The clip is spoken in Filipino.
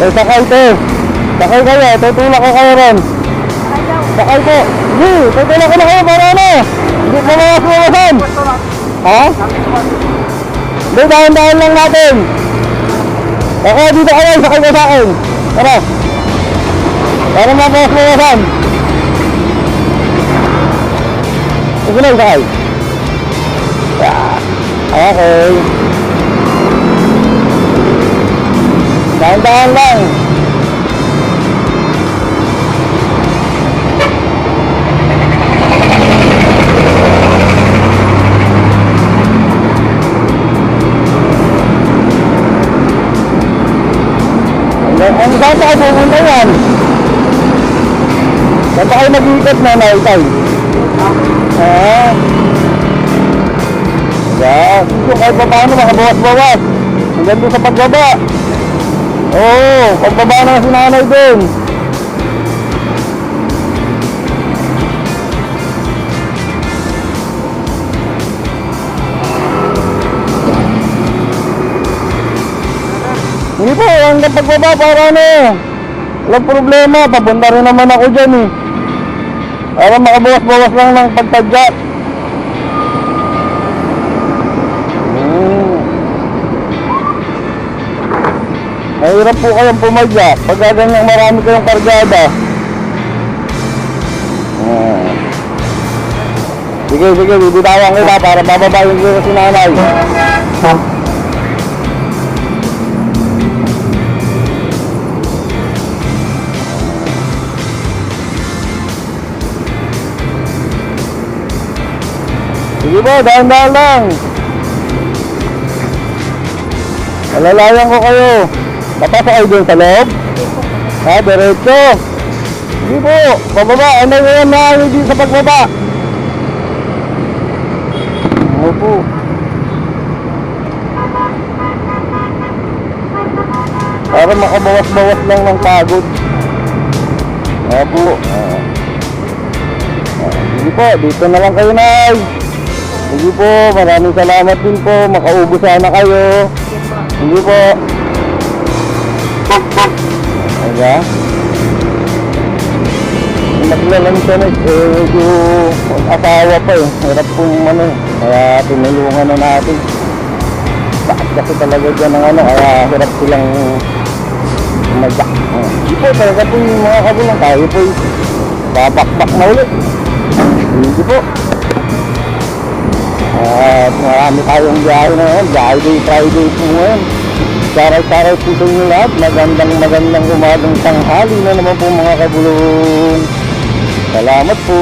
Eh, sakay te. Sakay kayo, tutulak ko kayo ron. Sakay po. Hindi, tutulak ko na kayo para ano. Hindi pa mga sumasan. Ha? Hindi, dahan-dahan lang natin. Ako, dito kayo, sakay ko sa akin. Tara. Para mapasuwasan. Sige lang, sakay. Ah, Okay. Dahan-dahan lang. Ang saan tayo pupunta yan? Saan tayo mag-iikot na naitay? Ah. Yan. Kung kahit pa paano makabawas-bawas. Hanggang doon sa pagbaba. Oo, pagbaba na si nanay din. Hindi po, hanggang pagbaba para ano. Walang problema, papunta rin naman ako dyan eh. Para makabawas-bawas lang ng pagtadya. Mahirap po kayong pumadya pag ganyan marami kayong kargada. Hmm. Sige, sige, bibitawan kita para bababayin ko si nanay. Sige po, dahan-dahan lang. Alalayan ko kayo. Papasok kayo dun sa loob? Ha, diretso. Sige po, pababa. Ano yan na ano dito sa pagbaba? Opo. Para makabawas-bawas lang ng pagod. Opo. Ah. Ah, Sige po, dito na lang kayo, Nay. Sige po, maraming salamat din po. Makaubos sana kayo. Sige po. Aga. Naglalang siya na, eh, medyo asawa pa eh. Hirap pong ano, eh. kaya tinulungan na natin. Bakit kasi talaga dyan ang ano, kaya hirap silang. Oh. Hindi po, talaga po yung mga kabilang tayo po. Babakbak na ulit. Hindi po. At marami tayong biyahe na yun. Friday, Friday po ngayon. Saray-saray po sa inyo lahat. Magandang magandang umagang tanghali na naman po mga kabulong. Salamat po.